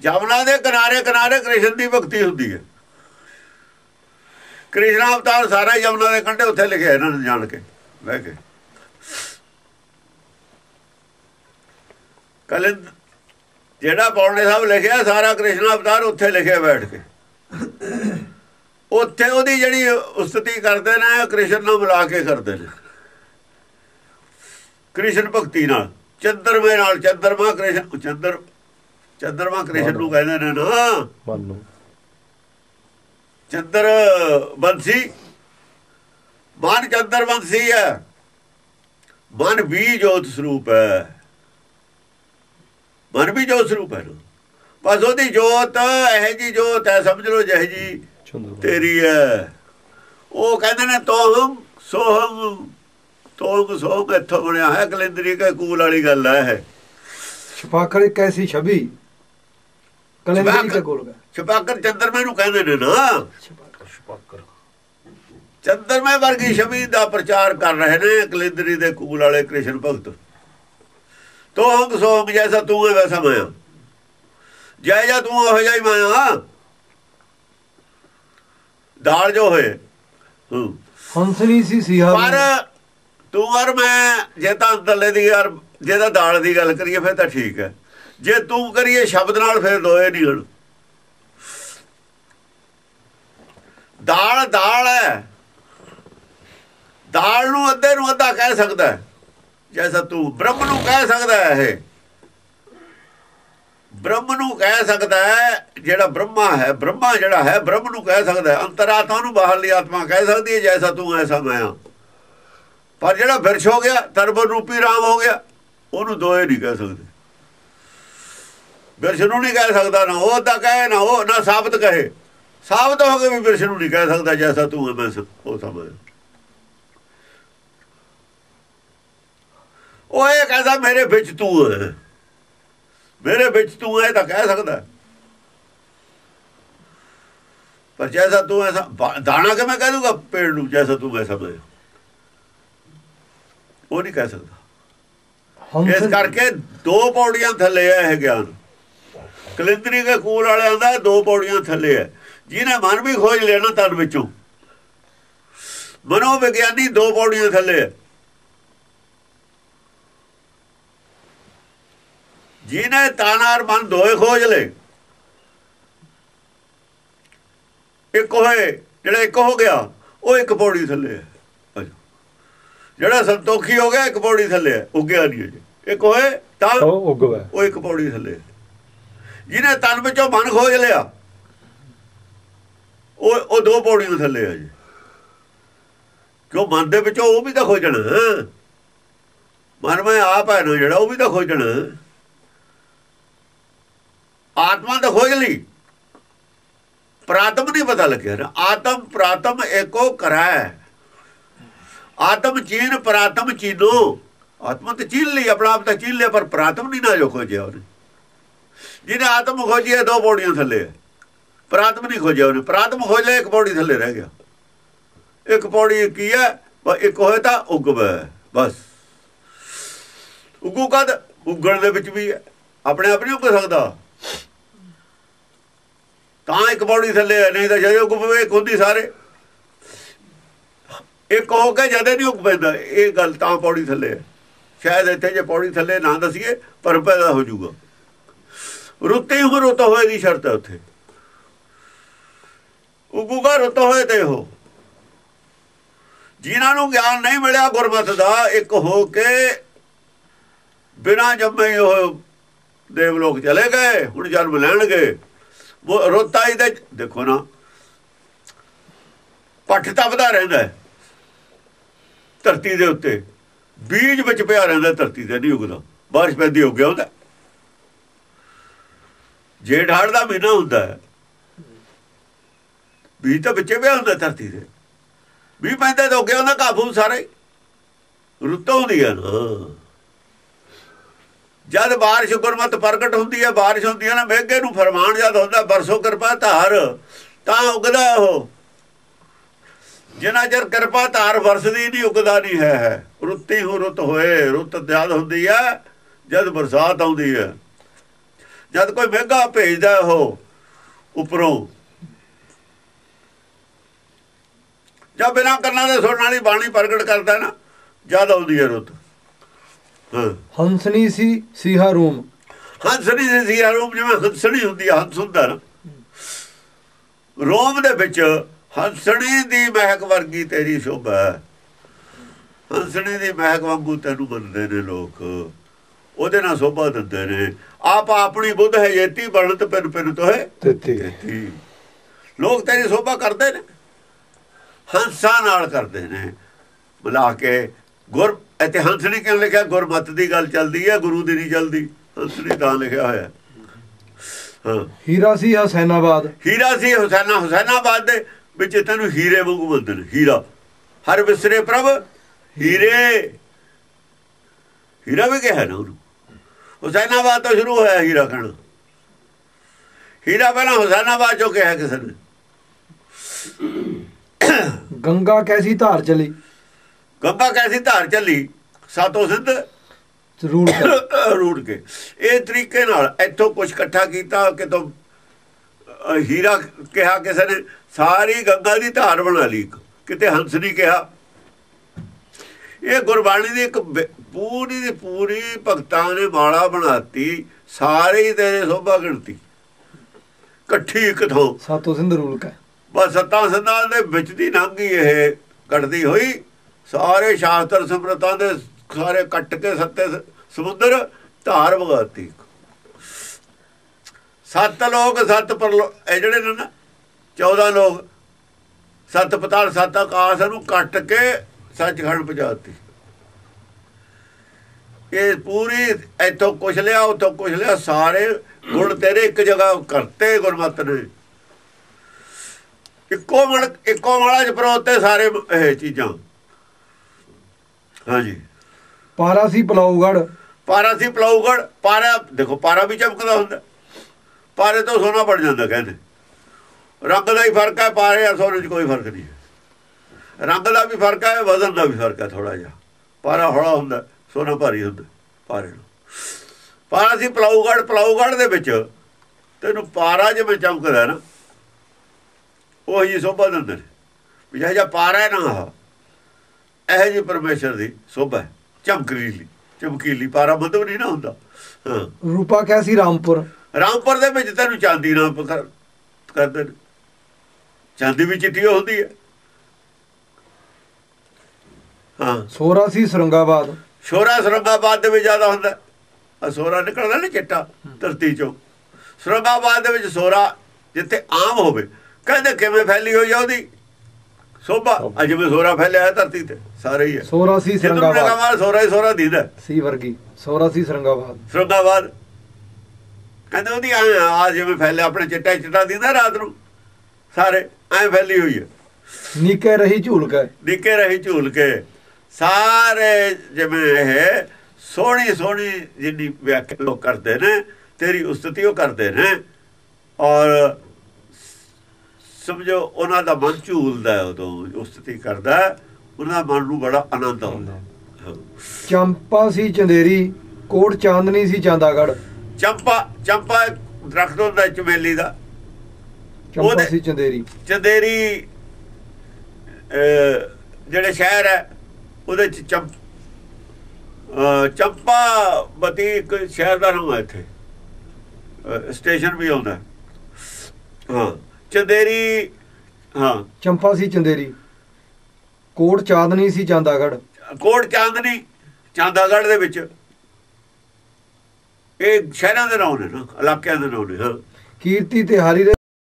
ਜਮਨਾ ਦੇ ਕਿਨਾਰੇ ਕਿਨਾਰੇ ਕ੍ਰਿਸ਼ਨ ਦੀ ਭਗਤੀ ਹੁੰਦੀ ਹੈ। ਕ੍ਰਿਸ਼ਨ ਅਵਤਾਰ ਸਾਰਾ ਜਮਨਾ ਦੇ ਕੰਢੇ ਉੱਥੇ ਲਿਖਿਆ ਇਹਨਾਂ ਨੇ ਜਾਣ ਕੇ, ਬਹਿ ਕੇ। ਕਲ ਜਿਹੜਾ ਪੌਣੇ ਸਾਹਿਬ ਲਿਖਿਆ, ਸਾਰਾ ਕ੍ਰਿਸ਼ਨ ਅਵਤਾਰ ਉੱਥੇ ਲਿਖਿਆ ਬੈਠ ਕੇ। ਉੱਥੇ ਉਹਦੀ ਜਿਹੜੀ ਉਸਤਤੀ ਕਰਦੇ ਨੇ, ਕ੍ਰਿਸ਼ਨ ਨੂੰ ਮਿਲਾ ਕੇ ਕਰਦੇ ਨੇ। ਕ੍ਰਿਸ਼ਨ ਭਗਤੀ ਨਾਲ, ਚੰਦਰਮੇ ਨਾਲ, ਚੰਦਰਮਾ ਕ੍ਰਿਸ਼ਨ, ਚੰਦਰ ਚੰਦਰਮਾ ਕ੍ਰਿਸ਼ਨ ਨੂੰ ਕਹਿੰਦੇ ਨੇ ਨਾ। ਮਨ ਨੂੰ ਚੰਦਰ ਬੰਸੀ। ਮਨ ਚੰਦਰ ਬੰਸੀ ਹੈ। ਮਨ ਵੀ ਜੋਤ ਸਰੂਪ ਹੈ। ਮਨ ਵੀ ਜੋਤ ਸਰੂਪ ਹੈ। ਬਸ ਉਹਦੀ ਜੋਤ ਇਹ ਜੀ ਜੋਤ ਹੈ ਸਮਝ ਲਓ ਜਿਹੇ ਜੀ ਤੇਰੀ ਹੈ। ਉਹ ਕਹਿੰਦੇ ਨੇ ਤੋਹਮ ਸੋਹਮ ਤੋਹਮ ਸੋਹਮ ਇੱਥੋਂ ਬਣਿਆ ਹੈ ਕਲੰਦਰੀ ਕੇ ਕੂਲ ਵਾਲੀ ਗੱਲ ਹੈ ਇਹ। ਛਪਾਖਰ ਇੱਕ ਐਸੀ ਛਵੀ ਕਲੰਦਰੀ ਛਪਾਕਰ ਚੰਦਰਮੇ ਨੂੰ ਕਹਿੰਦੇ ਨੇ ਨਾ। ਸ਼ਪਾਕਰ ਚੰਦਰਮੇ ਵਰਗੀ ਛਵੀ ਦਾ ਪ੍ਰਚਾਰ ਕਰ ਰਹੇ ਨੇ ਕਲਿੰਦਰੀ ਦੇ ਕੂਲ ਵਾਲੇ ਕ੍ਰਿਸ਼ਨ ਭਗਤ। ਤੋਹੰਗ ਸੋਹੰਗ ਜੈਸਾ ਤੂੰ ਹੈ ਵੈਸਾ ਮੈਂ ਹਾਂ। ਜੈ ਜਾ ਤੂੰ ਹੋ ਜਾਈ ਮੈਂ ਹਾਂ। ਦਾਲ ਜੋ ਹੋਏ। ਹੂੰ। ਹੰਸਨੀ ਸੀ ਸੀਹਾ ਪਰ ਤੂੰ ਔਰ ਮੈਂ ਜੇ ਤਾਂ ਦੱਲੇ ਦੀ ਯਾਰ ਜੇ ਤਾਂ ਦਾਲ ਦੀ ਗੱਲ ਕਰੀਏ ਫਿਰ ਤਾਂ ਠੀਕ ਹੈ। ਜੇ ਤੂੰ ਕਰੀਏ ਸ਼ਬਦ ਨਾਲ ਫਿਰ ਦੋਏ ਨਹੀਂ ਹਣ ਦਾਲ ਦਾਲ ਹੈ। ਦਾਲ ਨੂੰ ਅੱਧੇ ਨੂੰ ਅੱਧਾ ਕਹਿ ਸਕਦਾ ਜੈਸਾ ਤੂੰ ਬ੍ਰਹਮ ਨੂੰ ਕਹਿ ਸਕਦਾ ਹੈ ਇਹ। ਬ੍ਰਹਮ ਨੂੰ ਕਹਿ ਸਕਦਾ ਹੈ ਜਿਹੜਾ ਬ੍ਰਹਮਾ ਹੈ, ਬ੍ਰਹਮਾ ਜਿਹੜਾ ਹੈ, ਬ੍ਰਹਮ ਨੂੰ ਕਹਿ ਸਕਦਾ ਹੈ। ਅੰਤਰਾਤਮਾ ਨੂੰ ਬਾਹਰਲੀ ਆਤਮਾ ਕਹਿ ਸਕਦੀ ਹੈ, ਜੈਸਾ ਤੂੰ ਐਸਾ ਮੈਂ ਹਾਂ। ਪਰ ਜਿਹੜਾ ਬਿਰਛ ਹੋ ਗਿਆ ਤਰਬ ਰੂਪੀ ਰਾਮ ਹੋ ਗਿਆ, ਉਹਨੂੰ ਦੋਏ ਨਹੀਂ ਕਹਿ ਸਕਦੇ। ਬਿਰਛ ਨੂੰ ਨਹੀਂ ਕਹਿ ਸਕਦਾ ਨਾ ਉਹ ਤਾਂ ਕਹੇ ਨਾ ਉਹ ਨਾ ਸਾਬਤ ਕਹੇ। ਸਾਬਤ ਹੋ ਕੇ ਵੀ ਬਿਰਛ ਨੂੰ ਨਹੀਂ ਕਹਿ ਸਕਦਾ ਜੈਸਾ ਤੂੰ ਹੈ ਮੈਂ ਉਹ ਸਮਝ। ਉਹ ਇਹ ਕਹਿੰਦਾ ਮੇਰੇ ਵਿੱਚ ਤੂੰ ਹੈ ਮੇਰੇ ਵਿੱਚ ਤੂੰ ਹੈ ਤਾਂ ਕਹਿ ਸਕਦਾ। ਹੈ। ਪਰ ਜੈਸਾ ਤੂੰ ਐਸਾ ਦਾਣਾ ਕਿ ਮੈਂ ਕਹਿ ਦੂੰਗਾ ਪੇੜ ਨੂੰ ਜੈਸਾ ਤੂੰ ਐਸਾ ਮੈਂ ਉਹ ਨਹੀਂ ਕਹਿ ਸਕਦਾ। ਇਸ ਕਰਕੇ ਦੋ ਪੌੜੀਆਂ ਥੱਲੇ ਆ ਇਹ ਗਿਆਨ। ਕਲਿੰਦਰੀ ਦੇ ਕੂਲ ਵਾਲਿਆਂ ਦਾ ਦੋ ਪੌੜੀਆਂ ਥੱਲੇ ਹੈ ਜਿਹਨੇ ਮਨ ਵੀ ਖੋਜ ਲੈਣਾ ਤਨ ਵਿੱਚੋਂ। ਮਨੋ ਵਿਗਿਆਨੀ ਦੋ ਪੌੜੀਆਂ ਥੱਲੇ ਹੈ ਜਿਹਨੇ ਤਨ ਔਰ ਮਨ ਦੋਏ ਖੋਜ ਲਏ। ਇੱਕ ਹੋਏ ਜਿਹੜਾ ਇੱਕ ਹੋ ਗਿਆ ਉਹ ਇੱਕ ਪੌੜੀ ਥੱਲੇ ਹੈ। ਜਿਹੜਾ ਸੰਤੋਖੀ ਹੋ ਗਿਆ ਇੱਕ ਪੌੜੀ ਥੱਲੇ ਹੈ ਉੱਗਿਆ ਨਹੀਂ ਅਜੇ। ਇੱਕ ਹੋਏ ਤਾਂ ਉਹ ਉਗਵਾ। ਉਹ ਇੱਕ ਪੌੜੀ ਥੱਲੇ ਹੈ। ਜਿਹਨੇ ਤਨ ਵਿੱਚੋਂ ਮਨ ਖੋਜ ਲਿਆ, ਉਹ ਉਹ ਦੋ ਪੌੜੀਆਂ ਥੱਲੇ ਆ ਜੀ। ਕਿਉਂ ਮਨ ਦੇ ਵਿੱਚੋਂ ਉਹ ਵੀ ਤਾਂ ਖੋਜਣਾ। ਮਨ ਮੈਂ ਆਪ ਹੈ ਨਾ ਜਿਹੜਾ, ਉਹ ਵੀ ਤਾਂ ਖੋਜਣਾ। ਆਤਮਾ ਤਾਂ ਖੋਜ ਲਈ। ਪ੍ਰਾਤਮ ਨਹੀਂ ਪਤਾ ਲੱਗਿਆ ਨਾ। ਆਤਮ ਪ੍ਰਾਤਮ ਏਕੋ ਕਰੈ ਆਤਮ ਚੀਨ, ਪ੍ਰਾਤਮ ਚੀਨੋ। ਆਤਮਾ ਤੇ ਚੀਨ ਲਈ, ਆਪਣਾ ਆਪ ਤਾਂ ਚੀਨ ਲਿਆ, ਪਰ ਪ੍ਰਾਤਮ ਨਹੀਂ ਨਾ ਜੋ ਖੋਜਿਆ ਉਹਨੇ। ਜਿਹਨੇ ਆਤਮ ਖੋਜੀ ਹੈ, ਦੋ ਪੌੜੀਆਂ ਥੱਲੇ। ਹੈ ਪ੍ਰਾਤਮ ਨਹੀਂ ਖੋਜਿਆ ਉਹਨੇ। ਪ੍ਰਾਤਮ ਖੋਜ ਲਿਆ ਇੱਕ ਪੌੜੀ ਥੱਲੇ ਰਹਿ ਗਿਆ। ਇੱਕ ਪੌੜੀ ਕੀ ਹੈ? ਇੱਕ ਹੋਏ ਤਾਂ ਉਗਵੇ। ਬਸ। ਉਗੂ ਕਦ? ਉਗਣ ਦੇ ਵਿੱਚ ਵੀ ਹੈ। ਆਪਣੇ ਆਪ ਨਹੀਂ ਉੱਗ ਸਕਦਾ। ਤਾਂ ਇੱਕ ਪੌੜੀ ਥੱਲੇ ਹੈ, ਨਹੀਂ ਤਾਂ ਜਦੋਂ ਉੱਗ ਪਵੇ ਇੱਕ ਹੁੰਦੀ ਸਾਰੇ। ਇੱਕ ਹੋ ਕੇ ਜਦੇ ਨਹੀਂ ਉੱਗ ਪੈਂਦਾ। ਇਹ ਗੱਲ ਤਾਂ ਪੌੜੀ ਥੱਲੇ ਹੈ। ਸ਼ਾਇਦ ਇੱਥੇ ਜੇ ਪੌੜੀ ਥੱਲੇ ਨਾ ਦਸੀਏ, ਪਰ ਪੈਦਾ ਹੋ ਜਾਊਗਾ। ਰੁੱਤੀ ਹੀ ਰੁੱਤ ਹੋਏ ਦੀ ਸ਼ਰਤ ਹੈ ਉੱਥੇ। ਉਗੂਗਾ ਰੁੱਤ ਹੋਏ ਤੇ ਹੋ ਜਿਨ੍ਹਾਂ ਨੂੰ ਗਿਆਨ ਨਹੀਂ ਮਿਲਿਆ ਗੁਰਮਤਿ ਦਾ, ਇੱਕ ਹੋ ਕੇ ਬਿਨਾਂ ਜੰਮੇ ਉਹ ਦੇਵ ਲੋਕ ਚਲੇ ਗਏ, ਹੁਣ ਜਨਮ ਲੈਣਗੇ। ਉਹ ਰੁੱਤਾ ਹੀ ਦੇਖੋ ਨਾ, ਪੱਠ ਤਪਦਾ ਰਹਿੰਦਾ ਧਰਤੀ ਦੇ ਉੱਤੇ ਬੀਜ ਵਿੱਚ ਪਿਆ ਰਹਿੰਦਾ ਧਰਤੀ ਤੇ ਨਹੀਂ ਉਗਦਾ ਬਾਰਿਸ਼ ਪੈਂਦੀ ਹੋ ਗਿਆ ਹੁੰਦਾ ਜੇਠ ਹਾੜ ਦਾ ਮਹੀਨਾ ਹੁੰਦਾ ਹੈ, ਬੀਜ ਤਾਂ ਵਿੱਚੇ ਪਿਆ ਹੁੰਦਾ ਧਰਤੀ ਦੇ ਵੀ ਪੈਂਦਾ ਤਾਂ ਉੱਗਿਆ ਹੁੰਦਾ ਕਾਬੂ ਸਾਰੇ। ਰੁੱਤ ਹੁੰਦੀ ਹੈ ਨਾ। ਜਦ ਬਾਰਿਸ਼ ਗੁਰਮਤ ਪ੍ਰਗਟ ਹੁੰਦੀ ਹੈ ਬਾਰਿਸ਼ ਹੁੰਦੀ ਹੈ ਨਾ, ਮੇਘੇ ਨੂੰ ਫਰਮਾਨ ਜਦ ਹੁੰਦਾ, ਬਰਸੋ ਕਿਰਪਾ ਧਾਰ, ਤਾਂ ਉਗਦਾ ਉਹ। ਜਿਨਾ ਚਿਰ ਕਿਰਪਾ ਧਾਰ ਵਰਸਦੀ ਨਹੀਂ, ਉਗਦਾ ਨਹੀਂ ਹੈ ਹੈ। ਰੁੱਤੀ ਹੋ ਰੁੱਤ ਹੋਏ, ਰੁੱਤ ਜਦ ਹੁੰਦੀ ਹੈ ਜਦ ਬਰਸਾਤ ਆਉਂਦੀ ਹੈ ਜਦ ਕੋਈ ਮਹਿੰਗਾ ਭੇਜਦਾ ਉਹ ਉੱਪਰੋਂ। ਜਾਂ ਬਿਨਾਂ ਕੰਨਾਂ ਦੇ ਸੁਣਨ ਵਾਲੀ ਬਾਣੀ ਪ੍ਰਗਟ ਕਰਦਾ ਨਾ ਜਦ ਆਉਂਦੀ ਹੈ ਰੁੱਤ। ਹਾਂ। ਹੰਸਨੀ ਸੀ ਸੀਹਾ ਰੂਮ। ਹੰਸਣੀ ਦੇ ਸੀਆ ਰੂਪ ਜਿਵੇਂ ਹੰਸਣੀ ਹੁੰਦੀ ਹੰਸ ਹੁੰਦਾ ਨਾ। ਰੋਮ ਦੇ ਵਿੱਚ ਹੰਸਣੀ ਦੀ ਮਹਿਕ ਵਰਗੀ ਤੇਰੀ ਸ਼ੋਭਾ ਹੰਸਣੀ ਦੀ ਮਹਿਕ ਵਾਂਗੂ ਤੈਨੂੰ ਮੰਨਦੇ ਨੇ ਲੋਕ। ਉਹਦੇ ਨਾਲ ਸ਼ੋਭਾ ਦਿੰਦੇ ਨੇ। ਆਪ ਆਪਣੀ ਬੁੱਧ ਹੈ ਜੇਤੀ ਬਣਤ ਪਿੰਨ ਪਿੰਨ ਤੋਏ ਦਿੱਤੀ ਕੀਤੀ ਲੋਕ ਤੇਰੀ ਸ਼ੋਭਾ ਕਰਦੇ ਨੇ। ਹੰਸਾਂ ਨਾਲ ਕਰਦੇ ਨੇ। ਬੁਲਾ ਕੇ ਗੁਰ ਇੱਥੇ ਹੰਸਣੀ ਕਿਉਂ ਲਿਖਿਆ ਗੁਰਮਤ ਦੀ ਗੱਲ ਚੱਲਦੀ ਹੈ ਗੁਰੂ ਦੀ ਨਹੀਂ ਚੱਲਦੀ। ਹੰਸਣੀ ਤਾਂ ਲਿਖਿਆ ਹੋਇਆ। ਹਾਂ। ਹੀਰਾ ਸੀ ਹਸੈਨਾਬਾਦ? ਹੀਰਾ ਸੀ ਹੁਸੈਨਾ ਹੁਸੈਨਾਬਾਦ ਦੇ ਵਿੱਚ ਤੈਨੂੰ ਹੀਰੇ ਵਾਂਗੂ ਬੋਲਦੇ ਨੇ। ਹੀਰਾ। ਹਰ ਵਿਸਰੇ ਪ੍ਰਭ ਹੀਰੇ। ਹੀਰਾ ਵੀ ਕਿਹਾ ਨਾ ਉਹਨੂੰ। ਹੁਸੈਨਾਬਾਦ ਤੋਂ ਸ਼ੁਰੂ ਹੋਇਆ ਹੀਰਾ ਕਹਿਣਾ ਹੀਰਾ ਪਹਿਲਾਂ ਹੁਸੈਨਾਬਾਦ ਚੋਂ ਕਿਹਾ ਕਿਸੇ ਨੇ। ਗੰਗਾ ਕੈਸੀ ਧਾਰ ਚਲੀ? ਗੰਗਾ ਕੈਸੀ ਧਾਰ ਚੱਲੀ? ਸਾਤੋਂ ਸਿੰਧ? ਜ਼ਰੂਰ ਕਰ ਰੂੜ ਕੇ। ਇਹ ਤਰੀਕੇ ਨਾਲ ਇੱਥੋਂ ਕੁਝ ਇਕੱਠਾ ਕੀਤਾ ਕਿਤੋਂ ਹੀਰਾ ਕਿਹਾ ਕਿਸੇ ਨੇ ਸਾਰੀ ਗੰਗਾ ਦੀ ਧਾਰ ਬਣਾ ਲਈ। ਕਿਤੇ ਹੰਸ ਨਹੀਂ ਕਿਹਾ। ਇਹ ਗੁਰਬਾਣੀ ਦੀ ਇੱਕ ਪੂਰੀ ਦੀ ਪੂਰੀ ਭਗਤਾਂ ਨੇ ਮਾਲਾ ਬਣਾਤੀ ਸਾਰੇ ਤੇਰੇ ਸੋਭਾ ਗਿਣਤੀ। ਇਕੱਠੀ ਇੱਕ ਥਾਂ। ਸਾਤੋਂ ਸਿੰਧ ਰੂਲ ਕਾ ਬਸ ਸੱਤਾਂ ਸੰਦਾਂ ਦੇ ਵਿੱਚ ਦੀ ਲੰਘੀ ਇਹ ਕੱਟਦੀ ਹੋਈ। ਸਾਰੇ ਸ਼ਾਸਤਰ ਸਮਰਤਾਂ ਦੇ ਸਾਰੇ ਕੱਟ ਕੇ ਸੱਤੇ ਸਮੁੰਦਰ ਧਾਰ ਵਗਾਤੀ। ਸੱਤ ਲੋਕ ਸੱਤ ਪਰ ਇਹ ਜਿਹੜੇ ਨੇ ਨਾ 14 ਲੋਕ ਸੱਤ ਪਤਾਲ ਸੱਤ ਆਕਾਸ਼ ਨੂੰ ਕੱਟ ਕੇ ਸੱਚਖੰਡ ਪਹੁੰਚਾਤੀ। ਇਹ ਪੂਰੀ ਇੱਥੋਂ ਕੁਛ ਲਿਆ ਉੱਥੋਂ ਕੁਛ ਲਿਆ ਸਾਰੇ ਗੁਣ ਤੇਰੇ ਇੱਕ ਜਗ੍ਹਾ ਕਰਤੇ ਗੁਰਮਤ ਨੇ। ਇੱਕੋ ਮੜ ਇੱਕੋ ਮਾਲਾ ਚ ਪਰੋਤੇ ਸਾਰੇ ਇਹ ਚੀਜ਼ਾਂ। ਹਾਂਜੀ। ਪਾਰਾ ਸੀ ਪਲਾਉਗੜ ਪਾਰਾ ਸੀ ਪਲਾਉਗੜ ਪਾਰਾ ਦੇਖੋ ਪਾਰਾ ਵੀ ਚਮਕਦਾ ਹੁੰਦਾ। ਪਾਰੇ ਤੋਂ ਸੋਨਾ ਬਣ ਜਾਂਦਾ ਕਹਿੰਦੇ। ਰੰਗ ਦਾ ਹੀ ਫ਼ਰਕ ਹੈ ਪਾਰੇ ਆ ਸੋਨੇ 'ਚ ਕੋਈ ਫ਼ਰਕ ਨਹੀਂ ਰੰਗ ਦਾ ਵੀ ਫ਼ਰਕ ਹੈ ਵਜ਼ਨ ਦਾ ਵੀ ਫ਼ਰਕ ਹੈ ਥੋੜਾ ਜਿਹਾ। ਪਾਰਾ ਹੌਲਾ ਹੁੰਦਾ ਸੋਨਾ ਭਾਰੀ ਹੁੰਦਾ ਪਾਰੇ ਨੂੰ। ਪਾਰਾ ਸੀ ਪਲਾਉਗੜ ਪਲਾਉਗੜ ਦੇ ਵਿੱਚ। ਤੈਨੂੰ ਪਾਰਾ ਜਿਵੇਂ ਚਮਕਦਾ ਨਾ ਉਹ ਜੀ ਸੋਭਾ ਦਿੰਦੇ ਨੇ ਵੀ ਜਿਹੜਾ ਪਾਰਾ ਹੈ ਨਾ ਇਹ ਜੀ ਪਰਮੇਸ਼ਰ ਦੀ ਸੋਭਾ ਹੈ ਚਮਕੀਲੀ ਚਮਕੀਲੀ। ਪਾਰਾ ਮਤਲਬ ਨਹੀਂ ਨਾ ਹੁੰਦਾ। ਹਾਂ। ਰੂਪਾ ਕੈਸੀ ਰਾਮਪੁਰ। ਰਾਮਪੁਰ ਦੇ ਵਿੱਚ ਤੈਨੂੰ ਚਾਂਦੀ ਨਾਲ ਕਰਦੇ ਨੇ। ਚਾਂਦੀ ਵੀ ਚਿੱਟੀ ਹੁੰਦੀ ਹੈ। ਹਾਂ। ਸੋਰਾ ਸੀ ਸਰੰਗਾਬਾਦ। ਸ਼ੋਰਾ ਸਰੰਗਾਬਾਦ ਦੇ ਵਿੱਚ ਜ਼ਿਆਦਾ ਹੁੰਦਾ। ਆ ਸੋਰਾ ਨਿਕਲਦਾ ਨਾ ਚਿੱਟਾ ਧਰਤੀ ਚੋਂ। ਸਰੰਗਾਬਾਦ ਦੇ ਵਿੱਚ ਸੋਰਾ ਜਿੱਥੇ ਆਮ ਹੋਵੇ ਕਹਿੰਦੇ ਕਿਵੇਂ ਫੈਲੀ ਹੋਈ ਆ ਉਹਦੀ? ਸੋਭਾ। ਅੱਜ ਵੀ ਸੋਰਾ ਫੈਲਿਆ ਹੈ ਧਰਤੀ ਤੇ ਸਾਰੇ ਹੀ ਹੈ ਸੋਰਾ ਸੀ ਸਰੰਗਾਬਾਦ। ਸੋਰਾ ਹੀ ਸੋਰਾ ਦੀਦਾ। ਸੀ ਵਰਗੀ। ਸੋਰਾ ਸੀ ਸਰੰਗਾਬਾਦ। ਸਰੰਗਾਬਾਦ। ਕਹਿੰਦੇ ਉਹਦੀ ਆ ਜਿਵੇਂ ਫੈਲਿਆ ਆਪਣੇ ਚਿੱਟਾ ਚਿੱਟਾ ਦੀਦਾ ਰਾਤ ਨੂੰ। ਸਾਰੇ ਐ ਫੈਲੀ ਹੋਈ ਹੈ ਨੀਕੇ ਰਹੀ ਝੂਲ ਕੇ। ਨਿੱਕੇ ਰਹੀ ਝੂਲ ਕੇ। ਸਾਰੇ ਜਿਵੇਂ ਇਹ ਸੋਹਣੀ ਸੋਹਣੀ ਜਿੰਨੀ ਵਿਆਖਿਆ ਲੋਕ ਕਰਦੇ ਨੇ ਤੇਰੀ ਉਸਤਤੀ ਉਹ ਕਰਦੇ ਨੇ। ਔਰ ਸਮਝੋ ਉਹਨਾਂ ਦਾ ਮਨ ਝੂਲਦਾ ਉਦੋਂ ਉਸਤਤੀ ਕਰਦਾ ਉਹਨਾਂ ਮਨ ਨੂੰ ਬੜਾ ਆਨੰਦ ਆਉਂਦਾ। ਚੰਪਾ ਸੀ ਚੰਦੇਰੀ ਕੋਟ ਚਾਂਦਨੀ ਸੀ ਚਾਂਦਾਗੜ ਚੰਪਾ ਚੰਪਾ ਦਰਖਤ ਹੁੰਦਾ ਚਮੇਲੀ ਦਾ। ਚੰਪਾ ਸੀ ਚੰਦੇਰੀ। ਚੰਦੇਰੀ ਜਿਹੜੇ ਸ਼ਹਿਰ ਹੈ ਉਹਦੇ ਚ ਚੰਪ ਚੰਪਾ ਬਤੀ ਇੱਕ ਸ਼ਹਿਰ ਦਾ ਨਾਮ ਹੈ ਇੱਥੇ। ਸਟੇਸ਼ਨ ਵੀ ਆਉਂਦਾ। ਹੈ। ਚੰਦੇਰੀ ਹਾਂ। ਚੰਪਾ ਸੀ ਚੰਦੇਰੀ। ਕੋਟ ਚਾਂਦਨੀ ਸੀ ਚਾਂਦਾਗੜ ਕੋਟ ਚਾਂਦਨੀ ਚਾਂਦਾਗੜ੍ਹ ਦੇ ਵਿੱਚ। ਇਹ ਸ਼ਹਿਰਾਂ ਦੇ ਨਾਮ ਨੇ ਨਾ ਇਲਾਕਿਆਂ ਦੇ ਨਾਮ ਨੇ ਹਾਂ। ਕੀਰਤੀ ਤੇ ਹਾਰੀ